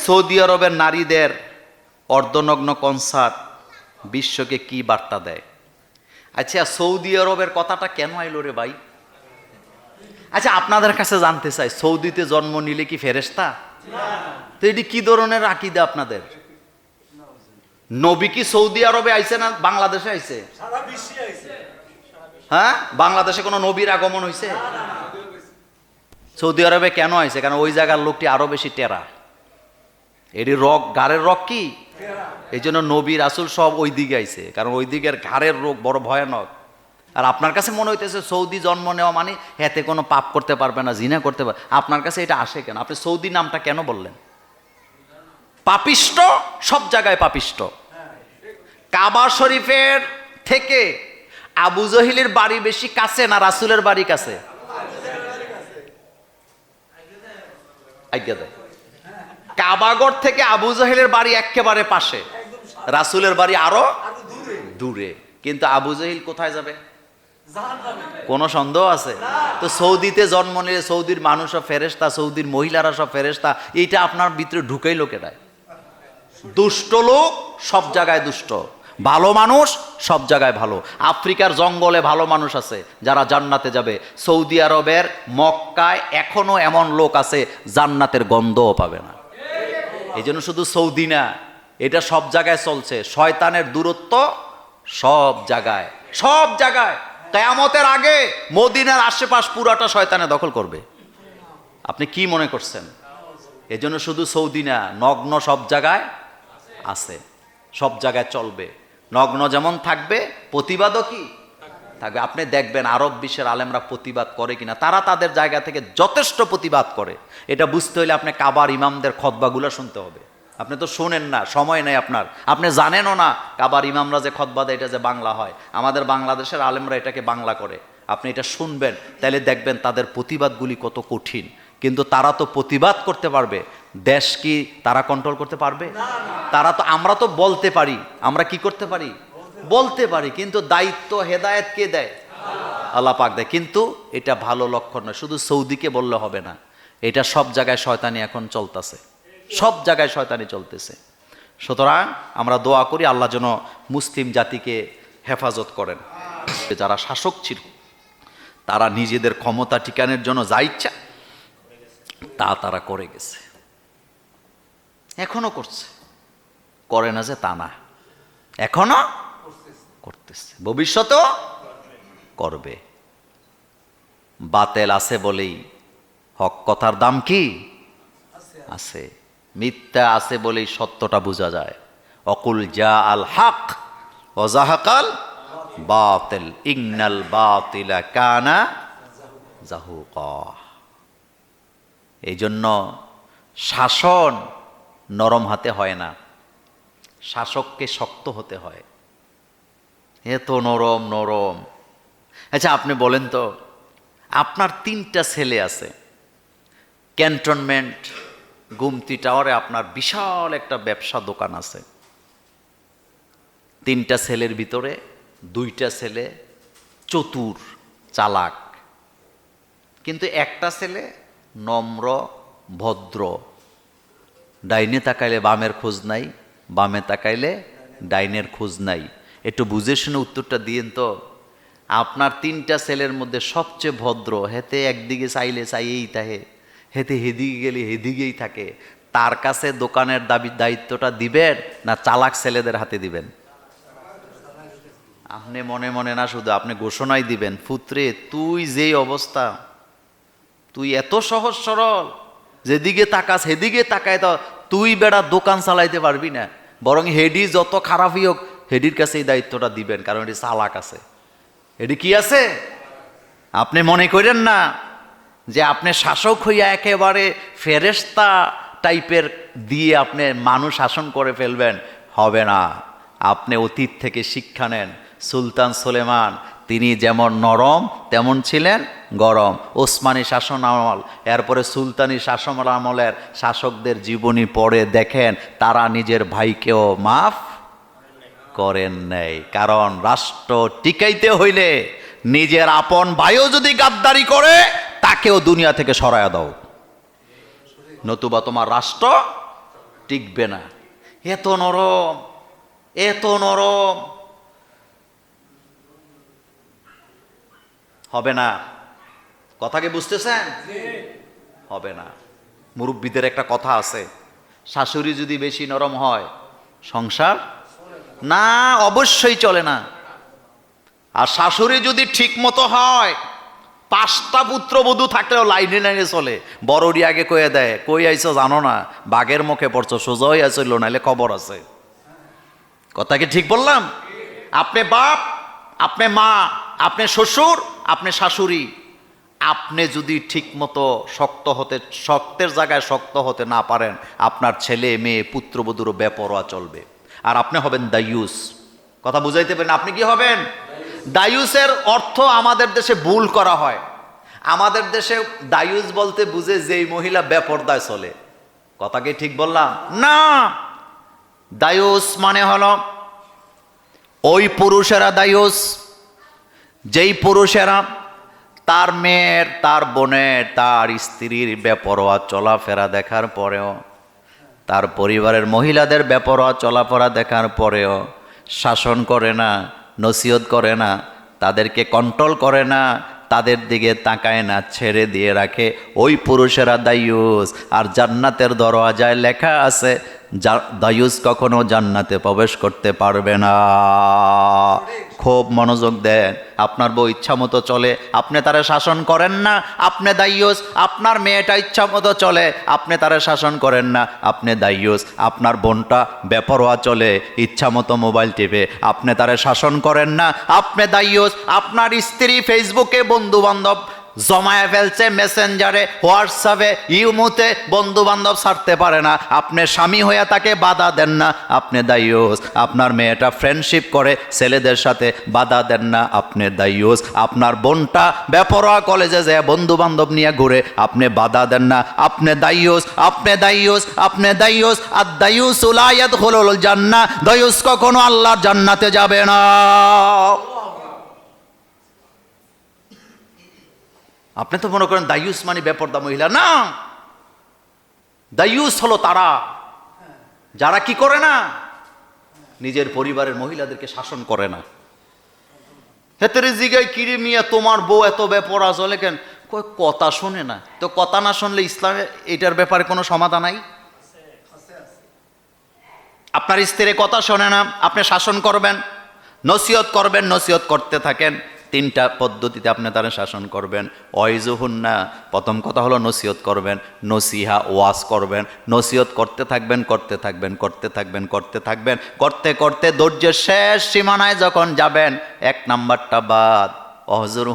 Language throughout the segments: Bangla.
সৌদি আরবের নারীদের অর্ধনগ্ন কনসার্ট বিশ্বকে কি বার্তা দেয়? আচ্ছা সৌদি আরবের কথাটা কেন আইলো রে ভাই? আচ্ছা আপনাদের কাছে জানতে চাই সৌদিতে জন্ম নিলে কি ফেরেস্তা তো এটি কি ধরনের আকিদা আপনাদের? নবী কি সৌদি আরবে আইছে না বাংলাদেশে আইছে? হ্যাঁ? বাংলাদেশে কোনো নবীর আগমন হয়েছে সৌদি আরবে কেন আইছে? কারণ ওই জায়গার লোকটি আরও বেশি টেরা। এটি রক গাড়ের রক কি? এই জন্য নবী, রাসুল সব ওই দিকে আইছে। কারণ ওই দিকের ঘাড়ের রোগ বড় ভয়ানক। আর আপনার কাছে মনে হইতেছে সৌদি জন্ম নেওয়া মানে এতে কোনো পাপ করতে পারবে না, জিনা করতে পারবে। আপনার কাছে এটা আসে কেন? আপনি সৌদি নামটা কেন বললেন? পাপিষ্ট সব জায়গায় পাপিষ্ট। কাবা শরীফের থেকে আবু জহিলের বাড়ি বেশি কাছে না রাসুলের বাড়ি কাছে? আজ্ঞা দেয়। কাবাগর থেকে আবু জাহিলের বাড়ি একেবারে পাশে। রাসুলের বাড়ি আরও দূরে। কিন্তু আবু জাহিল কোথায় যাবে? কোনো সন্দেহ আছে? তো সৌদিতে জন্ম নিলে সৌদির মানুষ সব ফেরেস্তা সৌদির মহিলারা সব ফেরেস্তা এইটা আপনার ভিতরে ঢুকেই লোকেরায় দুষ্ট লোক সব জায়গায় দুষ্ট। ভালো মানুষ সব জায়গায় ভালো। আফ্রিকার জঙ্গলে ভালো মানুষ আছে, যারা জান্নাতে যাবে। সৌদি আরবের মক্কায় এখনও এমন লোক আছে, জান্নাতের গন্ধও পাবে না। এই জন্য শুধু সৌদি না, এটা সব জায়গায় চলছে। শয়তানের দূরত্ব সব জায়গায়। সব জায়গায়। কেয়ামতের আগে মদিনার আশেপাশ পুরাটা শয়তানে দখল করবে। আপনি কি মনে করছেন? এজন্য শুধু সৌদি না, নগ্ন সব জায়গায় আছে। সব জায়গায় চলবে। নগ্ন যেমন থাকবে, প্রতিবাদও কি? থাকবে। আপনি দেখবেন আরব বিশ্বের আলেমরা প্রতিবাদ করে কিনা। তারা তাদের জায়গা থেকে যথেষ্ট প্রতিবাদ করে। এটা বুঝতে হলে আপনি কাবার ইমামদের খতবাগুলো শুনতে হবে। আপনি তো শোনেন না সময় নেই আপনার। আপনি জানেনও না কাবার ইমামরা যে খতবা দেয় এটা যে বাংলা হয়। আমাদের বাংলাদেশের আলেমরা এটাকে বাংলা করে। আপনি এটা শুনবেন তাহলে দেখবেন তাদের প্রতিবাদগুলি কত কঠিন। কিন্তু তারা তো প্রতিবাদ করতে পারবে। দেশ কি তারা কন্ট্রোল করতে পারবে? তারা তো আমরা তো বলতে পারি। আমরা কি করতে পারি? বলতে পারি, কিন্তু দায়িত্ব, হেদায়েত কে দেয়? আল্লাহ পাক দেয়। কিন্তু এটা ভালো লক্ষণ নয়, শুধু সৌদিকে বললে হবে না, এটা সব জায়গায় শয়তানি এখন চলতেছে। সব জায়গায় শয়তানি চলতেছে। সুতরাং আমরা দোয়া করি আল্লাহ যেন মুসলিম জাতিকে হেফাজত করেন। যারা শাসক ছিল, তারা নিজেদের ক্ষমতা টিকানোর জন্য যা ইচ্ছা, তা তারা করে গেছে। এখনও করছে। করে না যে তা না। এখনও করতেছে। ভবিষ্যতেও করবে। বাতেল আছে বলেই। হক কথার দাম কি? আছে। মিথ্যা আছে বলেই সত্যটা বোঝা যায়। অকুল যা আল হক, অজাহাকাল বাতেল। ইগনাল বাতিলা কানা জাহুক। এই জন্য শাসন নরম হাতে হয় না। শাসককে শক্ত হতে হয়। এত নরম নরম। আচ্ছা আপনি বলেন তো, আপনার তিনটা ছেলে আছে। ক্যান্টনমেন্ট, গুমতি টাওয়ারে আপনার বিশাল একটা ব্যবসা দোকান আছে। তিনটা ছেলের ভিতরে দুইটা ছেলে চতুর, চালাক। কিন্তু একটা ছেলে নম্র, ভদ্র। ডাইনে তাকাইলে বামের খোঁজ নাই, বামে তাকাইলে ডাইনের খোঁজ নাই। একটু বুঝে শুনে উত্তরটা দিয়েন তো। আপনার তিনটা ছেলের মধ্যে সবচেয়ে ভদ্র হেতে একদিকে চাইলে চাইয়েই থাকে হেতে হেদিকে গেলে হেদিকেই থাকে। তার কাছে দোকানের দাবি, দায়িত্বটা দিবেন না চালাক ছেলেদের হাতে দিবেন? আপনি মনে মনে না শুধু, আপনি ঘোষণাই দিবেন পুত্রে তুই যেই অবস্থা, তুই এত সহজ সরল, যেদিকে তাকাস সেদিকে তাকায় তো, তুই বেড়া দোকান চালাইতে পারবি না। বরং হেডি যত খারাপই হোক হেডির কাছে এই দায়িত্বটা দিবেন, কারণ এটি চালাক আছে। এটি কি আছে? আপনি মনে করেন না যে আপনি শাসক হইয়া একেবারে ফেরেস্তা টাইপের দিয়ে আপনি মানুষ শাসন করে ফেলবেন? হবে না। আপনি অতীত থেকে শিক্ষা নেন। সুলতান সুলেমান, তিনি যেমন নরম, তেমন ছিলেন গরম। ওসমানী শাসন আমল, এরপরে সুলতানি শাসন আমলের শাসকদের জীবনী পড়ে দেখেন, তারা নিজের ভাইকেও মাফ করেন নাই। কারণ রাষ্ট্র টিকাইতে হইলে নিজের আপন ভাইও যদি গাদ্দারি করে, তাকেও দুনিয়া থেকে সরায়া দাও। নতুবা তোমার রাষ্ট্র টিকবে না। এত নরম এত নরম। হবে না। কথা কি বুঝতেছেন? হবে না। মুরব্বীদের একটা কথা আছে, শাশুড়ি যদি বেশি নরম হয়, সংসার না, অবশ্যই চলে না। আর শাশুড়ি যদি ঠিক মতো হয়, পাঁচটা পুত্রবধূ থাকলেও লাইনে লাইনে চলে। বড়ডি আগে কয়ে দেয়, কই আইছো জানো না, বাঘের মুখে পড়ছো সোজা হয়ে আসছিল নাহলে খবর আছে। কথা কি ঠিক বললাম? আপনি বাপ, আপনি মা, আপনি শ্বশুর, আপনি শাশুড়ি, আপনি যদি ঠিক মতো শক্ত হতে, শক্তের জায়গায় শক্ত হতে না পারেন, আপনার ছেলে, মেয়ে পুত্রবধূরও বেপরোয়া চলবে। আর আপনি হবেন দায়ুস। কথা বুঝাইতে পারেন, আপনি কি হবেন? দায়ুসের অর্থ আমাদের দেশে ভুল করা হয়। আমাদের দেশে দায়ুস বলতে বুঝে যেই মহিলা বেপরদায় চলে। কথা কি ঠিক বললাম? না! দায়ুস মানে হলো ওই পুরুষেরা দায়ুস, যেই পুরুষেরা তার মেয়ের, তার বোনের, তার স্ত্রীর বেপরোয়া চলাফেরা দেখার পরেও তার পরিবারের মহিলাদের বেপরোয়া চলাফেরা দেখার পরেও শাসন করে না, নসিহত করে না, তাদেরকে কন্ট্রোল করে না, তাদের দিকে তাকায় না, ছেড়ে দিয়ে রাখে। ওই পুরুষেরা দায়ুস। আর জান্নাতের দরওয়াজায় লেখা আছে দায়ুস কখনো জান্নাতে প্রবেশ করতে পারবে না। খুব মনোযোগ দেন। আপনার বউ ইচ্ছা মতো চলে। আপনি তারা শাসন করেন না। আপনি দায়ুস। আপনার মেয়েটা ইচ্ছা মতো চলে। আপনি তারা শাসন করেন না। আপনি দায়ুস। আপনার বোনটা বেপরোয়া চলে। ইচ্ছা মতো মোবাইল টিপে। আপনি তারা শাসন করেন না। আপনি দায়ুস। আপনার স্ত্রী ফেসবুকে বন্ধু বান্ধব জমায়ে ফেলছে মেসেঞ্জারে হোয়াটসঅ্যাপে ইউমুতে বন্ধু বান্ধব ছাড়তে পারে না। আপনি স্বামী হয়ে তাকে বাধা দেন না, আপনি দায়ুস আপনার মেয়েটা ফ্রেন্ডশিপ করে, ছেলেদের সাথে বাধা দেন না, আপনি দায়ুস আপনার বোনটা বেপরোয়া কলেজে যায় বন্ধু বান্ধব নিয়ে ঘুরে, আপনি বাধা দেন না, আপনি দায়ুস আপনি দায়ুস আপনি দায়ুস আর দায়ুস উলায়াত হল জান্না দায়ুস কখনো আল্লাহর জান্নাতে যাবে না। আপনি তো মনে করেন দায়ুস মানে বেপর্দা মহিলা। না! দায়ুস হলো তারা। যারা কি করে না? নিজের পরিবারের মহিলাদেরকে শাসন করে না। হেতের জিগায় কিরে মিয়া, তোমার বউ এত বেপরা চলে কেন? কথা শোনে না। তো কথা না শুনলে ইসলামে এটার ব্যাপারে কোনো সমাধান নাই? আপনার স্ত্রী কথা শোনে না, আপনি শাসন করবেন, নসিহত করবেন, নসিহত করতে থাকেন। তিনটা পদ্ধতিতে আপনি তারা শাসন করবেন। না প্রথম কথা হলো নসিহত করবেন, নসিহা, ওয়াজ করবেন, নসিহত করতে থাকবেন করতে থাকবেন করতে থাকবেন করতে থাকবেন, করতে করতে ধৈর্যের শেষ সীমানায় যখন যাবেন, এক নাম্বারটা বাদ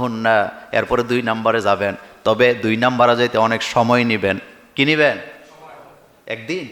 না এরপরে দুই নাম্বারে যাবেন। তবে দুই নাম্বারে যাইতে অনেক সময় নেবেন। কি নেবেন? একদিন?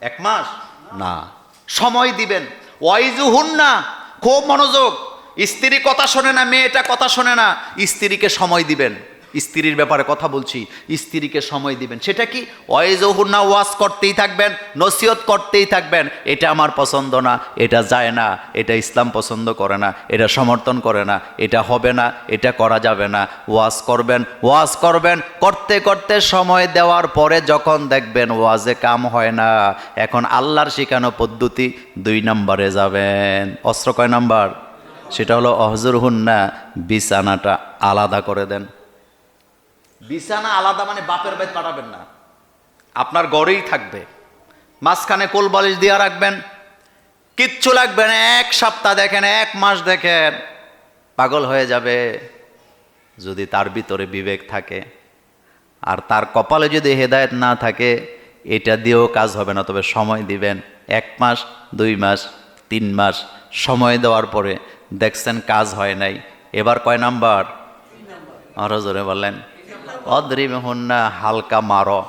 এক মাস? না। সময় দিবেন। ওয়াইজু না খুব মনোযোগ। স্ত্রী কথা শোনে না, মেয়েটা কথা শোনে না। স্ত্রীকে সময় দিবেন। স্ত্রীর ব্যাপারে কথা বলছি, স্ত্রীকে সময় দিবেন। সেটা কি? ওয়াইজহুন্না ওয়াজ করতেই থাকবেন, নসিহত করতেই থাকবেন। এটা আমার পছন্দ না, এটা যায় না, এটা ইসলাম পছন্দ করে না, এটা সমর্থন করে না, এটা হবে না, এটা করা যাবে না। ওয়াজ করবেন ওয়াজ করবেন, করতে করতে সময় দেওয়ার পরে যখন দেখবেন ওয়াজে কাম হয় না, এখন আল্লাহর শিখানো পদ্ধতি দুই নম্বরে যাবেন। অস্ত্র কয় নাম্বার? সেটা হলো অহজুর হুন্না বিছানাটা আলাদা করে দেন। বিছানা আলাদা মানে বাপের বাড়ি পাঠাবেন না। আপনার গড়েই থাকবে। মাঝখানে কোল বালিশ দিয়ে রাখবেন। কিচ্ছু লাগবে না, এক সপ্তাহ দেখেন, এক মাস দেখেন, পাগল হয়ে যাবে। যদি তার ভিতরে বিবেক থাকে, আর তার কপালে যদি হেদায়ত না থাকে, এটা দিয়েও কাজ হবে না। তবে সময় দিবেন, এক মাস, দুই মাস, তিন মাস, সময় দেওয়ার পরে দেখছেন কাজ হয় নাই। এবার কয় নাম্বার? আরও জোরে বললেন অদ্রিম হন্না হালকা মারো।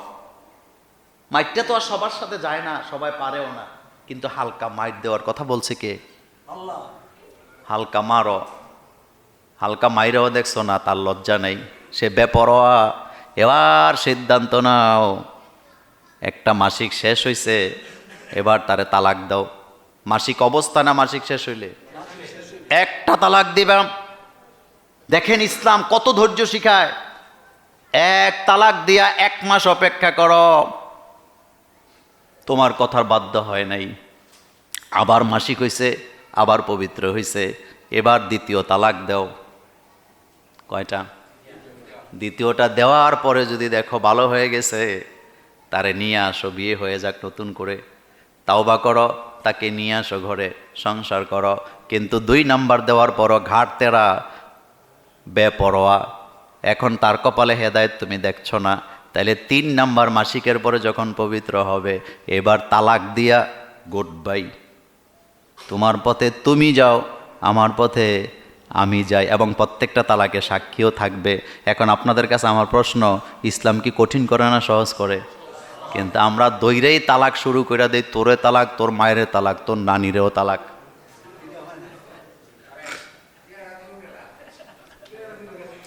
মাইটটা তো আর সবার সাথে যায় না সবাই পারেও না। কিন্তু হালকা মাইট দেওয়ার কথা বলছে কে? আল্লাহ। হালকা মারো। হালকা মাইরেও দেখছ না তার লজ্জা নেই। সে বেপরোয়া। এবার সিদ্ধান্ত নাও। একটা মাসিক শেষ হইছে এবার তারে তালাক দাও। মাসিক অবস্থা না মাসিক শেষ হইলে? একটা তালাক দিবা। দেখেন ইসলাম কত ধৈর্য শিখায়। এক তালাক দিয়া এক মাস অপেক্ষা করো। তোমার কথার বাধ্য হয় নাই। আবার মাসিক হইছে, আবার পবিত্র হইছে। এবার দ্বিতীয় তালাক দেও। কয়টা? দ্বিতীয়টা দেওয়ার পরে যদি দেখো ভালো হয়ে গেছে, তারে নিয়ে আসো, বিয়ে হয়ে যাক নতুন করে। তাওবা করো, তাকে নিয়ে আসো ঘরে, সংসার করো। কিন্তু দুই নাম্বার দেওয়ার পরও ঘাট তেরা বেপরোয়া। এখন তার কপালে হেদায়ত তুমি দেখছ না। তাইলে তিন নাম্বার মাসিকের পরে যখন পবিত্র হবে, এবার তালাক দিয়া গুড বাই তোমার পথে তুমি যাও, আমার পথে আমি যাই। এবং প্রত্যেকটা তালাকে সাক্ষীও থাকবে। এখন আপনাদের কাছে আমার প্রশ্ন, ইসলাম কি কঠিন করে না সহজ করে? কিন্তু আমরা দৈরেই তালাক শুরু করে দেই, তোরে তালাক, তোর মায়ের তালাক, তোর নানিরেও তালাক।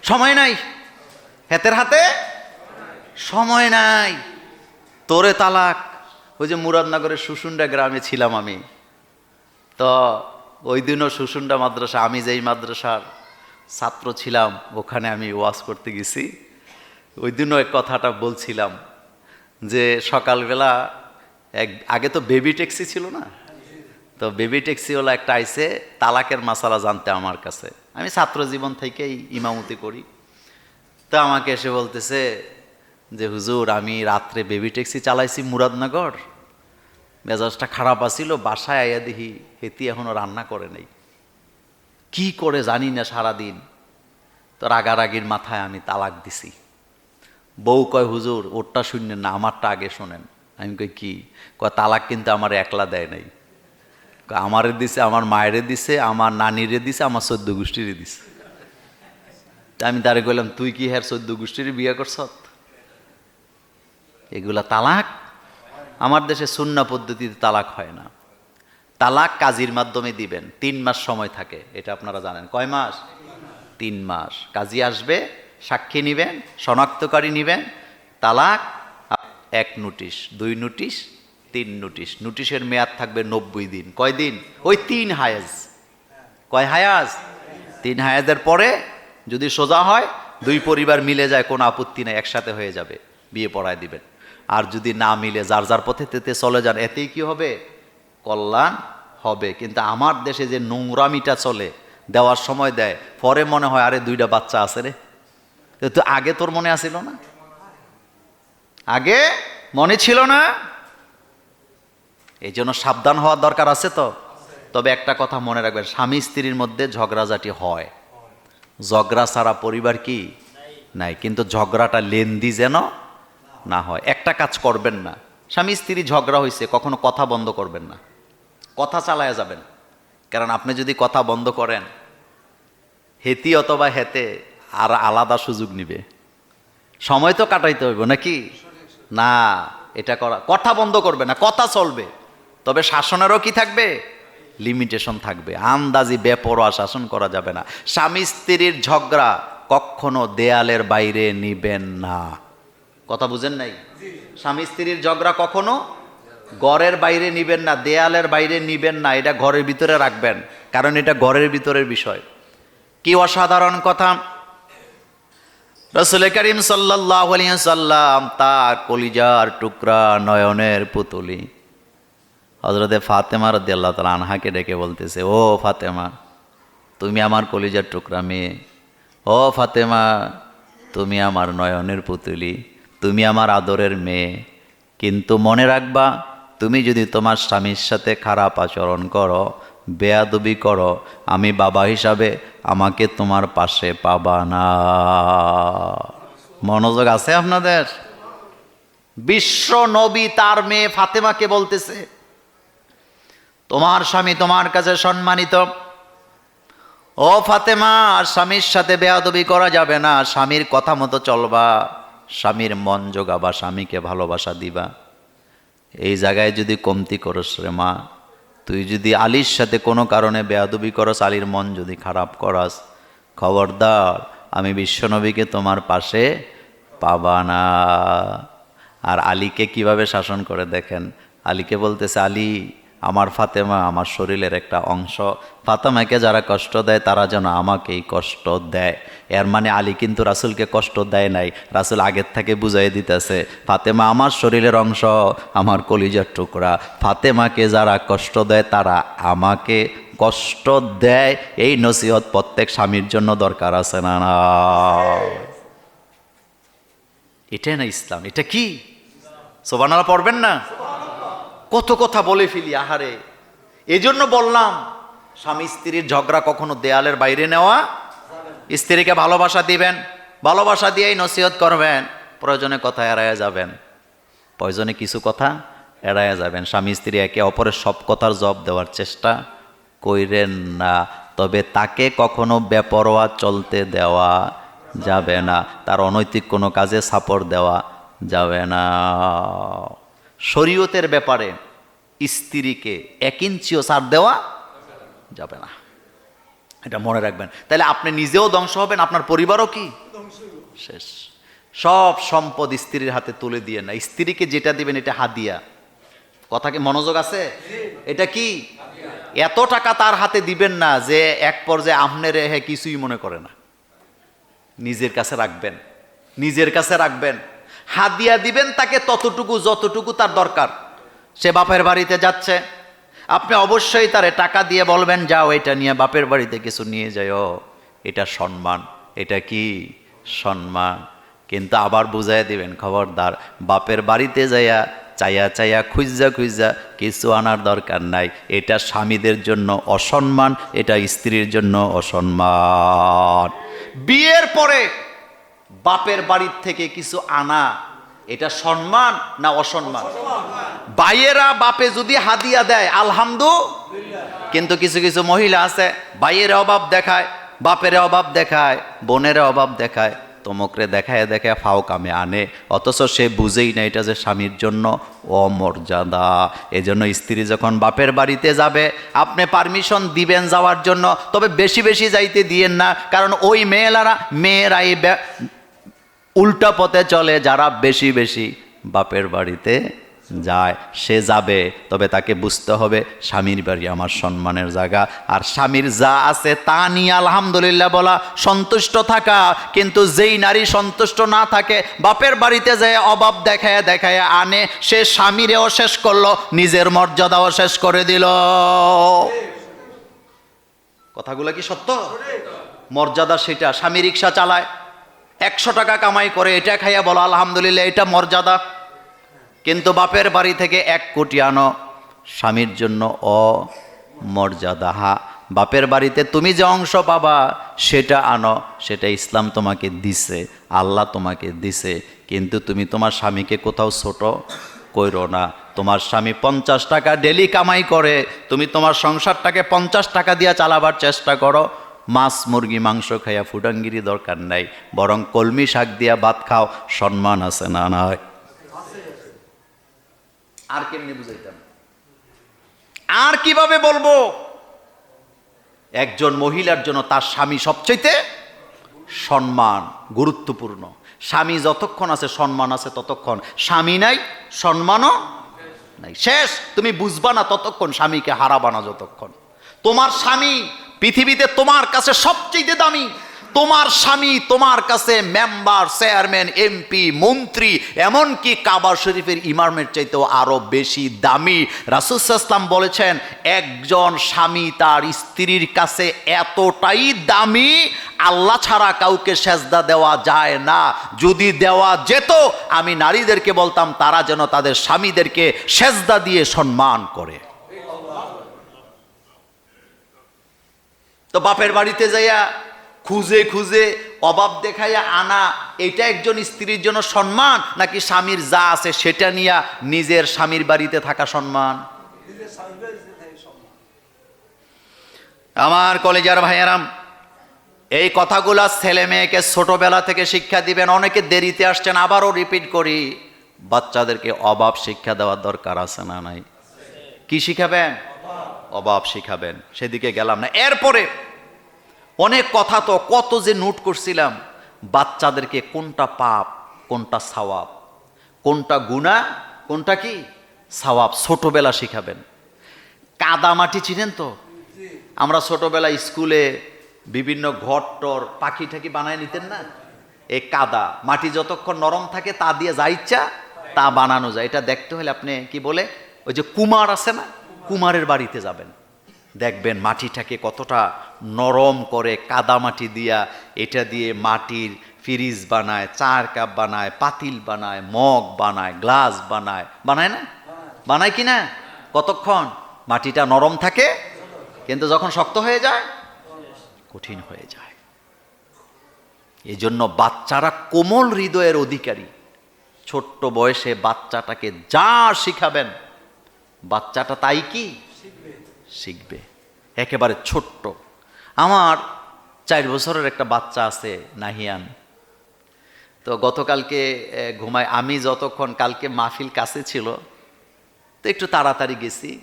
সময় নাই। হাতের হাতে সময় নাই। তোরে তালাক। ওই যে মুরাদনগরের সুসুন্ডা গ্রামে ছিলাম আমি। তো ওই দিনও সুসুন্ডা মাদ্রাসা, আমি যেই মাদ্রাসার ছাত্র ছিলাম, ওখানে আমি ওয়াজ করতে গেছি। ওই দিনও এক কথাটা বলছিলাম যে সকালবেলা এক, আগে তো বেবি ট্যাক্সি ছিল না? তো বেবি ট্যাক্সিওয়ালা একটা আইসে তালাকের মাসালা জানতে আমার কাছে। আমি ছাত্র জীবন থেকেই ইমামতি করি। তো আমাকে এসে বলতেছে যে, হুজুর, আমি রাত্রে বেবি ট্যাক্সি চালাইছি মুরাদনগর। মেজাজটা খারাপ আসিল বাসায় আইয়া দেখি হেতি এখনও রান্না করে নাই। কি করে জানি না সারাদিন। তো রাগারাগির মাথায় আমি তালাক দিছি। বউ কয়, হুজুর, ওরটা শুনলেন না, আমারটা আগে শোনেন। আমি কই, কি? কয়, তালাক কিন্তু আমার একলা দেয় নাই। আমারে দিছে, আমার মায়েরে দিছে, আমার নানিরে দিছে, আমার চোদ্দ গোষ্ঠীরে দিছে। তা আমি তারে কইলাম, তুই কি হ্যার চোদ্দ গোষ্ঠীর বিয়ে করছ? এগুলা তালাক? আমার দেশে শূন্য পদ্ধতিতে তালাক হয় না। তালাক কাজীর মাধ্যমে দিবেন, তিন মাস সময় থাকে, এটা আপনারা জানেন। কয় মাস? তিন মাস। কাজী আসবে, সাক্ষী নিবেন, শনাক্তকারী নিবেন, তালাক, এক নোটিশ, দুই নোটিশ তিন নোটিশ নোটিশের মেয়াদ থাকবে নব্বই দিন। কয় দিন? ওই তিন হায়াজ। কয় হায়াজ? তিন হায়াজের পরে যদি সোজা হয়, দুই পরিবার মিলে যায়, কোনো আপত্তি নেই, একসাথে হয়ে যাবে, বিয়ে পড়ায় দিবেন। আর যদি না মিলে, যার যার পথে তেতে চলে যান, এতেই কি হবে? কল্যাণ হবে। কিন্তু আমার দেশে যে নোংরামিটা চলে, দেওয়ার সময় দেয়, পরে মনে হয়, আরে দুইটা বাচ্চা আছে রে। তো আগে তোর মনে আসিল না? আগে মনে ছিল না? এই জন্য সাবধান হওয়ার দরকার আছে তো? তবে একটা কথা মনে রাখবেন, স্বামী স্ত্রীর মধ্যে ঝগড়াঝাটি হয়। ঝগড়া ছাড়া পরিবার কি? নাই। কিন্তু ঝগড়াটা লেন্দি যেন না হয়। একটা কাজ করবেন না। স্বামী স্ত্রী ঝগড়া হয়েছে কখনো কথা বন্ধ করবেন না। কথা চালায়া যাবেন। কারণ আপনি যদি কথা বন্ধ করেন, হেতি অথবা হেতে আর আলাদা সুযোগ নিবে। সময় তো কাটাইতে হইব নাকি? না, এটা করা কথা বন্ধ করবে না, কথা চলবে। তবে শাসনেরও কি থাকবে? লিমিটেশন থাকবে। আন্দাজি বেপরোয়া শাসন করা যাবে না। স্বামী স্ত্রীর ঝগড়া কখনো দেয়ালের বাইরে নিবেন না। কথা বুঝেন নাই? স্বামী স্ত্রীর ঝগড়া কখনো ঘরের বাইরে নিবেন না, দেয়ালের বাইরে নিবেন না। এটা ঘরের ভিতরে রাখবেন, কারণ এটা ঘরের ভিতরের বিষয়। কি অসাধারণ কথা। রসুল করিম সাল্লাহ সাল্লাম তার কলিজার টুকরা নয়নের পুতুলি হজরতে ফাতেমা রদি আল্লাহ তালা আনহাকে ডেকে বলতেছে, ও ফাতেমা, তুমি আমার কলিজার টুকরা মেয়ে। ও ফাতেমা, তুমি আমার নয়নের পুতুলি, তুমি আমার আদরের মেয়ে। কিন্তু মনে রাখবা, তুমি যদি তোমার স্বামীর সাথে খারাপ আচরণ করো, বেয়াদবি করো, আমি বাবা হিসাবে আমাকে তোমার পাশে পাবা না। মনোযোগ আছে আপনাদের? বিশ্ব নবী তার মেয়ে ফাতেমাকে বলতেছে। তোমার স্বামী তোমার কাছে সম্মানিত। ও ফাতেমা, স্বামীর সাথে বেয়াদবি করা যাবে না, স্বামীর কথা মতো চলবা, স্বামীর মন জোগাবা, স্বামীকে ভালোবাসা দিবা। এই জায়গায় যদি কমতি করস রে মা, তুই যদি আলীর সাথে কোনো কারণে বেয়াদবি করস, আলীর মন যদি খারাপ করাস, খবরদার, আমি বিশ্বনবীকে তোমার পাশে পাবা না। আর আলীকে কীভাবে শাসন করে দেখেন? আলীকে বলতেছে, আলী আমার ফাতেমা আমার শরীরের একটা অংশ। ফাতেমাকে যারা কষ্ট দেয়, তারা যেন আমাকেই কষ্ট দেয়। এর মানে আলী কিন্তু রাসুলকে কষ্ট দেয় নাই, রাসুল আগের থেকে বুঝাই দিতেছে, ফাতেমা আমার শরীরের অংশ, আমার কলিজার টুকরা। ফাতেমাকে যারা কষ্ট দেয়, তারা আমাকে কষ্ট দেয়। এই নসিহত প্রত্যেক স্বামীর জন্য দরকার আছে না না? এটাই না ইসলাম, এটা কি? সোবানারা পড়বেন না? কত কথা বলে ফেলি, আহারে। এই জন্য বললাম, স্বামী স্ত্রীর ঝগড়া কখনো দেয়ালের বাইরে নেওয়া স্ত্রীকে ভালোবাসা দিবেন, ভালোবাসা দিয়েই নসিহত করবেন, প্রয়োজনে কথা এড়াইয়া যাবেন। প্রয়োজনে কিছু কথা এড়াইয়া যাবেন। স্বামী স্ত্রী একে অপরের সব কথার জব দেওয়ার চেষ্টা কইরেন না, তবে তাকে কখনো বেপরোয়া চলতে দেওয়া যাবে না, তার অনৈতিক কোনো কাজে সাপোর্ট দেওয়া যাবে না। শরীয়তের ব্যাপারে স্ত্রীকে এক ইঞ্চিও সার দেওয়া যাবে না। এটা মনে রাখবেন। তাহলে আপনি নিজেও ধ্বংস হবেন, আপনার পরিবারও কি? শেষ। সব সম্পদ স্ত্রীর হাতে তুলে দিয়ে না স্ত্রীকে যেটা দিবেন এটা হাদিয়া। কথা কি মনোযোগ আছে? এটা কি? এত টাকা তার হাতে দিবেন না যে এক পর্যায়ে আমনে রেহে কিছুই মনে করে না। নিজের কাছে রাখবেন। নিজের কাছে রাখবেন। হাদিয়া দিবেন তাকে ততটুকু, যতটুকু তার দরকার। সে বাপের বাড়িতে যাচ্ছে। আপনি অবশ্যই তারে টাকা দিয়ে বলবেন, যাও, এটা নিয়ে বাপের বাড়িতে কিছু নিয়ে যাও এটা সম্মান, এটা কি সম্মান? কিন্তু আবার বুঝাই দিবেন, খবরদার, বাপের বাড়িতে যাইয়া, চাইয়া চাইয়া, খুঁজা খুঁজা কিছু আনার দরকার নাই। এটা স্বামীদের জন্য অসম্মান, এটা স্ত্রীর জন্য অসম্মান। বিয়ের পরে বাপের বাড়ির থেকে কিছু আনা, এটা সম্মান না অসম্মান? বাইয়েরা বাপে যদি হাদিয়া দেয় আলহামদু কিন্তু কিছু কিছু মহিলা আছে বাইয়ের অভাব দেখায়, বাপের অভাব দেখায়, বোনের অভাব দেখায়, তমকরে দেখায় দেখায় ফাও কামে আনে। অথচ সে বুঝেই না এটা যে স্বামীর জন্য অমর্যাদা। এজন্য স্ত্রী যখন বাপের বাড়িতে যাবে, আপনি পারমিশন দিবেন যাওয়ার জন্য, তবে বেশি বেশি যাইতে দিয়েন না, কারণ ওই মেয়েলারা, মেয়েরাই বে- উল্টা পথে চলে যারা বেশি বেশি বাপের বাড়িতে যায়, সে যাবে, তবে তাকে বুঝতে হবে স্বামীর বাড়ি আমার সম্মানের জায়গা। আর স্বামীর যা আছে তা নিয়ে আলহামদুলিল্লাহ বলা সন্তুষ্ট থাকা। কিন্তু যেই নারী সন্তুষ্ট না থাকে, বাপের বাড়িতে যে অভাব দেখায় দেখায় আনে, সে স্বামীরেও শেষ করল, নিজের মর্যাদাও শেষ করে দিল। কথাগুলো কি সত্য? মর্যাদা সেটা, স্বামী রিক্সা চালায়। একশো টাকা কামাই করে এটা খাইয়া বলো, আলহামদুলিল্লাহ, এটা মর্যাদা। কিন্তু বাপের বাড়ি থেকে এক কোটি আনো, স্বামীর জন্য অমর্যাদা। হা, বাপের বাড়িতে তুমি যে অংশ পাবা, সেটা আনো, সেটা ইসলাম তোমাকে দিছে, আল্লাহ তোমাকে দিছে। কিন্তু তুমি তোমার স্বামীকে কোথাও ছোট কইরো না। তোমার স্বামী পঞ্চাশ টাকা ডেলি কামাই করে, তুমি তোমার সংসারটাকে পঞ্চাশ টাকা দিয়ে চালাবার চেষ্টা করো। মাছ, মুরগি, মাংস খাইয়া ফুটাঙ্গিরি দরকার নাই, বরং কলমি শাক দিয়া ভাত খাও, সম্মান আছে না নয় আর কেমনি বুঝাইতাম? আর কীভাবে বলব? একজন মহিলার জন্য তার স্বামী সবচাইতে সম্মান, গুরুত্বপূর্ণ। স্বামী যতক্ষণ আছে, সম্মান আছে ততক্ষণ। স্বামী নাই, সম্মানও নাই। শেষ! তুমি বুঝবা না ততক্ষণ স্বামীকে হারাবা না যতক্ষণ। তোমার স্বামী পৃথিবীতে তোমার কাছে সবচেয়ে দামি, তোমার স্বামী, তোমার কাছে মেম্বার, চেয়ারম্যান, এমপি, মন্ত্রী, এমনকি কাবা শরীফের ইমামের চাইতেও আরও বেশি দামি। রাসুসাল্লাম বলেছেন, একজন স্বামী তার স্ত্রীর কাছে এতটাই দামি, আল্লাহ ছাড়া কাউকে সেজদা দেওয়া যায় না। যদি দেওয়া যেত, আমি নারীদেরকে বলতাম, তারা যেন তাদের স্বামীদেরকে সেজদা দিয়ে সম্মান করে। তো বাপের বাড়িতে যাইয়া খুঁজে খুঁজে অভাব দেখাইয়া আনা, এটা একজন স্ত্রীর জন্য সম্মান নাকি স্বামীর যা আছে সেটা নিয়ে নিজের স্বামীর বাড়িতে থাকা সম্মান। আমার কলেজার ভাইয়ারাম, এই কথাগুলো ছেলে মেয়েকে ছোটবেলা থেকে শিক্ষা দিবেন, অনেকে দেরিতে আসছেন, আবারও রিপিট করি, বাচ্চাদেরকে অভাব শিক্ষা দেওয়ার দরকার আছে না নাই কি শিখাবেন অভাব শিখাবেন। সেদিকে গেলাম না। এরপরে অনেক কথা তো কত যে নোট করছিলাম বাচ্চাদেরকে কোনটা পাপ কোনটা সাওয়াব কোনটা গুণা কোনটা কি? সাওয়াব ছোটবেলা শিখাবেন। কাদা মাটি চিনেন তো? আমরা ছোটবেলায় স্কুলে বিভিন্ন ঘর টর পাখি ঠাকি বানায় নিতেন না? এই কাদা মাটি যতক্ষণ নরম থাকে তা দিয়ে যা ইচ্ছা তা বানানো যায়। এটা দেখতে হলে আপনি কি বলে ওই যে কুমার আছে না? কুমারের বাড়িতে যাবেন। দেখবেন মাটিটাকে কতটা নরম করে কাদা মাটি দিয়া এটা দিয়ে মাটির ফ্রিজ বানায়, চার কাপ বানায়, পাতিল বানায়, মগ বানায়, গ্লাস বানায়। বানায় না? বানায় কি না? কতক্ষণ? মাটিটা নরম থাকে, কিন্তু যখন শক্ত হয়ে যায়, কঠিন হয়ে যায়। এই জন্য বাচ্চারা কোমল হৃদয়ের অধিকারী। ছোট্ট বয়সে বাচ্চাটাকে যা শিখাবেন বাচ্চাটা তাই কি? শিখবে। একেবারে ছোট্ট। আমার চার বছরের একটা বাচ্চা আছে নাহিয়ান। তো গতকালকে এ, ঘুমায়। আমি যতক্ষণ কালকে মাহফিল কাছে ছিল তো একটু তাড়াতাড়ি গেছি।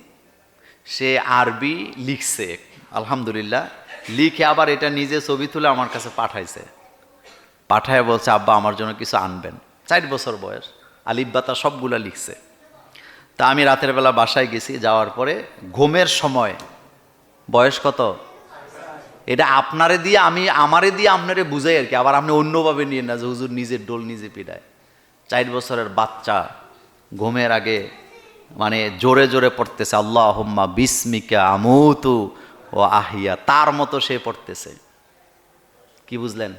সে আরবি লিখছে আলহামদুলিল্লাহ। লিখে আবার এটা নিজে ছবি তুলে আমার কাছে পাঠাইছে। পাঠায় বলছে আব্বা আমার জন্য কিছু আনবেন। চার বছর বয়স। আলিব্বাতা সবগুলা লিখছে। তা আমি রাতের বেলা বাসায় গেছি, যাওয়ার পরে ঘুমের সময়। বয়স কত? এটা আপনারে দিয়ে আমি, আমারে দিয়ে আপনারে বুঝাই আর কি, আবার আপনি অন্যভাবে নিয়ে না যে হুজুর নিজের ডোল নিজে পিড়ায় চার বছরের বাচ্চা, ঘুমের আগে মানে জোরে জোরে পড়তেছে আল্লাহ হোম্মা বিস্মিকা আমুতু ও আহিয়া তার মতো সে পড়তেছে। কি বুঝলেন?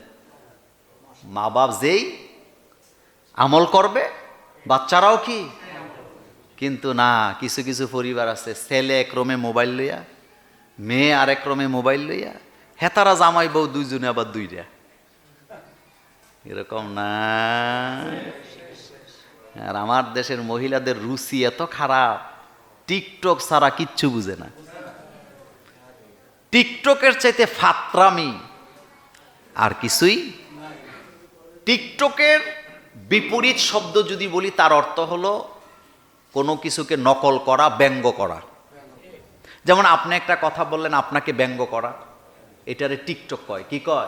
মা বাপ যেই আমল করবে, বাচ্চারাও কি কিন্তু না, কিছু কিছু পরিবার আছে, ছেলে একরমে মোবাইল লইয়া, মেয়ে আর একরমে মোবাইল লইয়া হেতারা জামাই বউ দুইজনে আবার দুইটা এরকম না। আর আমার দেশের মহিলাদের রুচি এত খারাপ, টিকটক ছাড়া কিচ্ছু বুঝে না। টিকটকের চাইতে ফাত্রামি আর কিছুই টিকটকের বিপরীত শব্দ যদি বলি, তার অর্থ হলো কোনো কিছুকে নকল করা, ব্যঙ্গ করা। যেমন আপনি একটা কথা বললেন, আপনাকে ব্যঙ্গ করা। এটারে টিকটক কয়। কি কয়?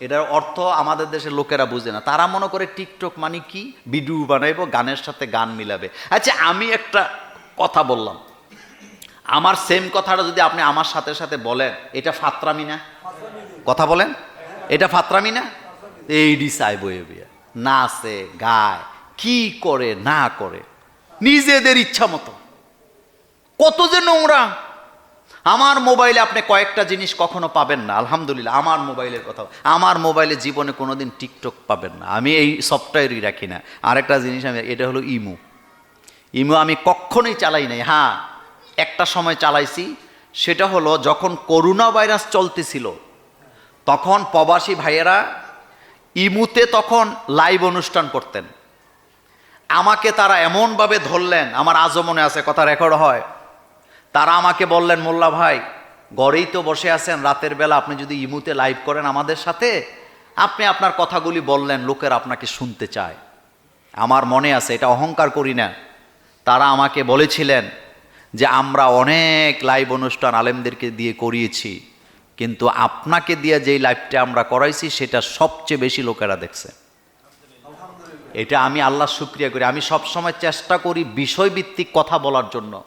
এটার অর্থ আমাদের দেশের লোকেরা বুঝে না। তারা মনে করে টিকটক মানে কি? ভিডিও বানাইবো, গানের সাথে গান মিলাবে। আচ্ছা আমি একটা কথা বললাম। আমার সেম কথাটা যদি আপনি আমার সাথে সাথে বলেন, এটা ফাত্রামি না? কথা বলেন। এটা ফাত্রামি না? এই ডিসাই বয়ে বিয়ে নাচে গায়। কি করে, না করে? নিজেদের ইচ্ছা মতো। কত যে নোংরা। আমার মোবাইলে আপনি কয়েকটা জিনিস কখনো পাবেন না, আলহামদুলিল্লাহ, আমার মোবাইলের কথা আমার মোবাইলে জীবনে কোনোদিন টিকটক পাবেন না। আমি এই সফটওয়্যারই রাখি না। আরেকটা জিনিস আমি, এটা হলো ইমু। ইমু আমি কখনোই চালাই নাই। হ্যাঁ একটা সময় চালাইছি, সেটা হলো যখন করোনা ভাইরাস চলতেছিল, তখন প্রবাসী ভাইয়েরা ইমুতে তখন লাইভ অনুষ্ঠান করতেন। আমাকে তারা এমনভাবে ধরলেন, আমার আজও মনে আছে, কথা রেকর্ড হয়। তারা আমাকে বললেন, মোল্লা ভাই, ঘরেই তো বসে আছেন, রাতের বেলা আপনি যদি ইমুতে লাইভ করেন আমাদের সাথে, আপনি আপনার কথাগুলি বললেন, লোকের আপনাকে শুনতে চায়। আমার মনে আছে, এটা অহংকার করি না। তারা আমাকে বলেছিলেন যে, আমরা অনেক লাইভ অনুষ্ঠান আলেমদেরকে দিয়ে করিয়েছি, কিন্তু আপনাকে দিয়ে যেই লাইভটা আমরা করাইছি, সেটা সবচেয়ে বেশি লোকেরা দেখছে। এটা আমি আল্লাহ শুক্রিয়া করি। আমি সব সময় চেষ্টা করি বিষয়ভিত্তিক কথা বলার জন্য।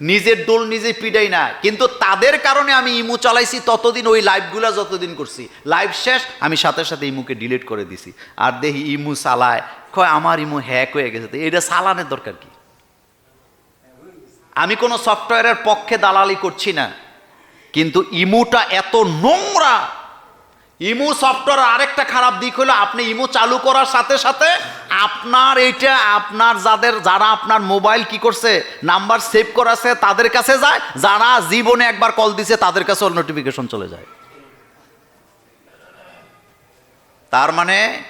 নিজের দোল নিজে পিডাই না। কিন্তু তাদের কারণে আমি ইমু চালাইছি, ততদিন ওই লাইভগুলো যতদিন করছি। লাইভ শেষ, আমি সাথে সাথে ইমুকে ডিলিট করে দিছি। আর দেখি ইমু চালায়। কয়, আমার ইমু হ্যাক হয়ে গেছে। তো এটা চালানোর দরকার কি? আমি কোনো সফটওয়্যারের পক্ষে দালালি করছি না। কিন্তু ইমুটা এত নোংরা ইমু সফটওয়্যার আরেকটা খারাপ দিক হলো আপনি ইমু চালু করার সাথে সাথে আপনার এইটা, আপনার যাদের, যারা আপনার মোবাইল কি করছে, নাম্বার সেভ করাছে, তাদের কাছে যায়, যারা জীবনে একবার কল দিছে, তাদের কাছে নোটিফিকেশন চলে যায়। তার মানে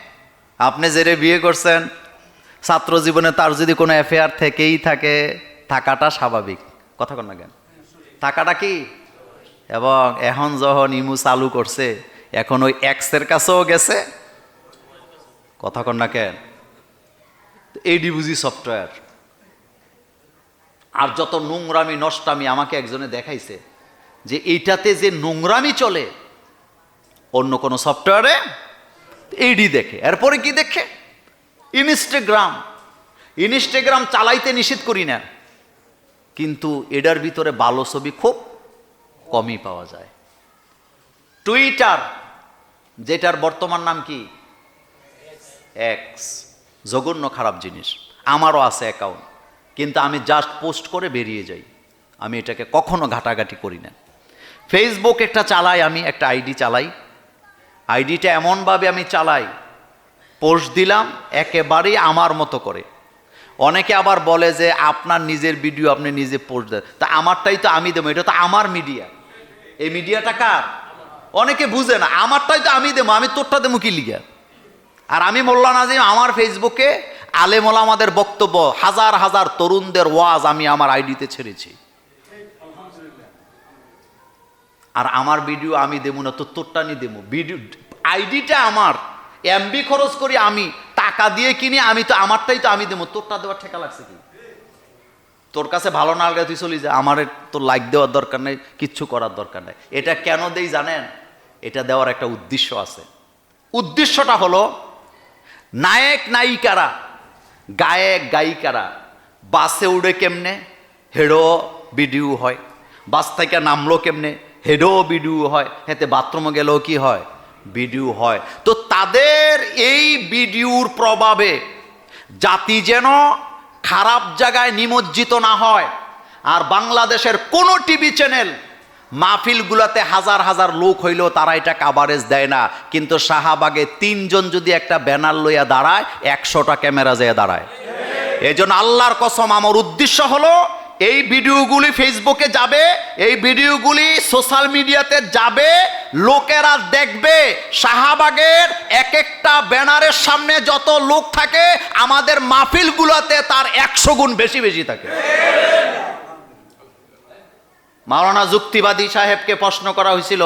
আপনি জেরে বিয়ে করছেন, ছাত্র জীবনে তার যদি কোনো অ্যাফেয়ার থেকেই থাকে, থাকাটা স্বাভাবিক। কথা কন না কেন? থাকাটা কি? এবং এখন যখন ইমু চালু করছে এখন ওই এক্সের কাছেও গেছে। কথা কন না কেন? এইডি বুঝি সফটওয়্যার আর যত নোংরামি, নষ্টামি আমাকে একজনে দেখাইছে যে এইটাতে যে নোংরামি চলে, অন্য কোনো সফটওয়্যারে এইডি দেখে। এরপরে কি দেখে? ইনস্টাগ্রাম ইনস্টাগ্রাম চালাইতে নিষেধ করি না। কিন্তু এটার ভিতরে ভালো ছবি খুব কমই পাওয়া যায়। টুইটার যেটার বর্তমান নাম কি? এক্স জঘন্য খারাপ জিনিস। আমারও আছে অ্যাকাউন্ট কিন্তু আমি জাস্ট পোস্ট করে বেরিয়ে যাই। আমি এটাকে কখনো ঘাটাঘাটি করি না। ফেসবুক একটা চালাই, আমি একটা আইডি চালাই। আইডিটা এমনভাবে আমি চালাই পোস্ট দিলাম, একেবারেই আমার মতো করে। অনেকে আবার বলে যে, আপনার নিজের ভিডিও আপনি নিজে পোস্ট দেন। তা আমারটাই তো আমি দেবো, এটা তো আমার মিডিয়া এই মিডিয়াটা কার? অনেকে বুঝে না, আমারটাই তো আমি দেবো, আমি তোরটা দেবো কি লিগা? আর আমি মোল্লা নাজিম, আমার ফেসবুকে আলেমোলা আমাদের বক্তব্য, হাজার হাজার তরুণদের ওয়াজ আমি আমার আইডিতে ছেড়েছি। আর আমার ভিডিও আমি দেবো না, তো তোরটা নিয়ে দেবো। ভিডিও, আইডিটা আমার, এমবি খরচ করি আমি, টাকা দিয়ে কিনি আমি তো, আমারটাই তো আমি দেবো, তোরটা দেওয়ার ঠেকা লাগছে কি? তোর কাছে ভালো না লাগলে তুই চলি যা, আমার তোর লাইক দেওয়ার দরকার নেই, কিচ্ছু করার দরকার নেই। এটা কেন দেই জানেন? এটা দেওয়ার একটা উদ্দেশ্য আছে। উদ্দেশ্যটা হলো নায়ক নায়িকারা, গায়ক গায়িকারা বাসে উড়ে কেমনে হেডো ভিডিও হয়। বাস থেকে নামলো কেমনে হেডো ভিডিও হয়। হেতে বাথরুমে গেলেও কি হয়? ভিডিও হয়। তো তাদের এই ভিডিওর প্রভাবে জাতি যেন খারাপ জায়গায় নিমজ্জিত না হয়। আর বাংলাদেশের কোনো টিভি চ্যানেল মাহফিলগুলোতে হাজার হাজার লোক হইলেও তারা এটা কাভারেজ দেয় না। কিন্তু শাহাবাগে তিনজন যদি একটা ব্যানার লইয়া দাঁড়ায়, একশোটা ক্যামেরা যেয়ে দাঁড়ায়। এই জন্য আল্লাহর কসম, আমার উদ্দেশ্য হলো, এই ভিডিওগুলি ফেসবুকে যাবে, এই ভিডিওগুলি সোশ্যাল মিডিয়াতে যাবে, লোকেরা দেখবে, শাহাবাগের এক একটা ব্যানারের সামনে যত লোক থাকে, আমাদের মাহফিলগুলোতে তার একশো গুণ বেশি বেশি থাকে। মাওলানা যুক্তিবাদী সাহেবকে প্রশ্ন করা হয়েছিল,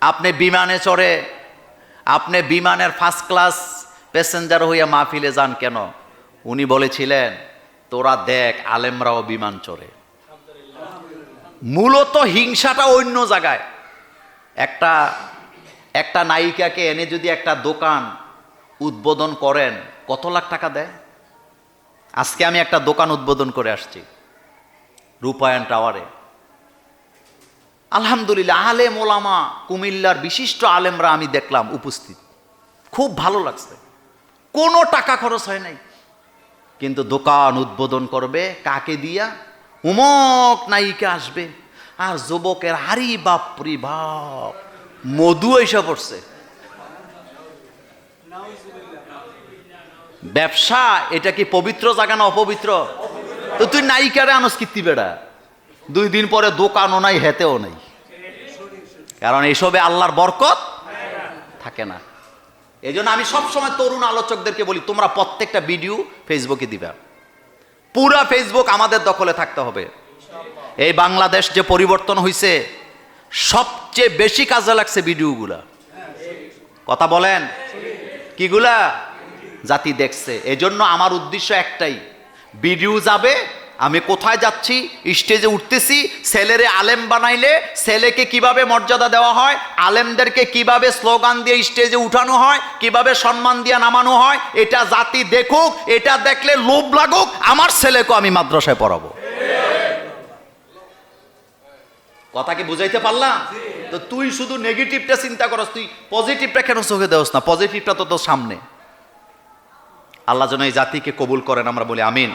আপনি বিমানে চড়ে, আপনি বিমানের ফার্স্ট ক্লাস প্যাসেঞ্জার হইয়া মাহফিলে যান কেন? উনি বলেছিলেন, তোরা দেখ, আলেমরাও বিমান চড়ে। মূলত হিংসাটা অন্য জায়গায়। একটা একটা নায়িকাকে এনে যদি একটা দোকান উদ্বোধন করেন, কত লাখ টাকা দেয়? আজকে আমি একটা দোকান উদ্বোধন করে আসছি, রূপায়ণ টাওয়ারে। আলহামদুলিল্লাহ আলেম ওলামা কুমিল্লার বিশিষ্ট আলেমরা আমি দেখলাম উপস্থিত। খুব ভালো লাগছে। কোনো টাকা খরচ হয় নাই। কিন্তু দোকান উদ্বোধন করবে, কাকে দিয়া? উমক নায়িকা আসবে। আর যুবকের হারি বাপরি বাপ, মধু এসে পড়ছে। ব্যবসা, এটা কি পবিত্র জায়গা না অপবিত্র? তো তুই নায়িকারে আনস কীর্তি বেড়া। দুই দিন পরে দোকানও নাই হেতেও নাই। কারণ এইসবে আল্লাহর বরকত থাকে না। এই জন্য আমি সবসময় তরুণ আলোচকদেরকে বলি, তোমরা প্রত্যেকটা ভিডিও ফেসবুকে দিবা। পুরা ফেসবুক আমাদের দখলে থাকতে হবে। এই বাংলাদেশ যে পরিবর্তন হয়েছে সবচেয়ে বেশি কাজে লাগছে ভিডিওগুলা। কথা বলেন? কিগুলা? জাতি দেখছে। এজন্য আমার উদ্দেশ্য একটাই, ভিডিও যাবে আমি কোথায় যাচ্ছি? স্টেজে উঠতেছি, ছেলেরে আলেম বানাইলে ছেলেকে কীভাবে মর্যাদা দেওয়া হয়? আলেমদেরকে কীভাবে স্লোগান দিয়ে স্টেজে উঠানো হয়? কীভাবে সম্মান দিয়ে নামানো হয়? এটা জাতি দেখুক, এটা দেখলে লোভ লাগুক, আমার ছেলেকে আমি মাদ্রাসায় পড়াবো। কথা কি বুঝাইতে পারলাম? তো তুই শুধু নেগেটিভটা চিন্তা করস, তুই পজিটিভটা কেন চোখে দেওস না? পজিটিভটা তো তোর সামনে। আল্লাহ যেন এই জাতিকে কবুল করেন, আমরা বলি আমিন।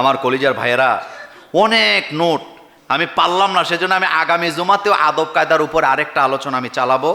আমার কলিজার ভাইয়েরা, অনেক নোট আমি পারলাম না, সেজন্য আমি আগামী জুমাতেও আদব কায়দার উপর আরেকটা আলোচনা আমি চালাবো।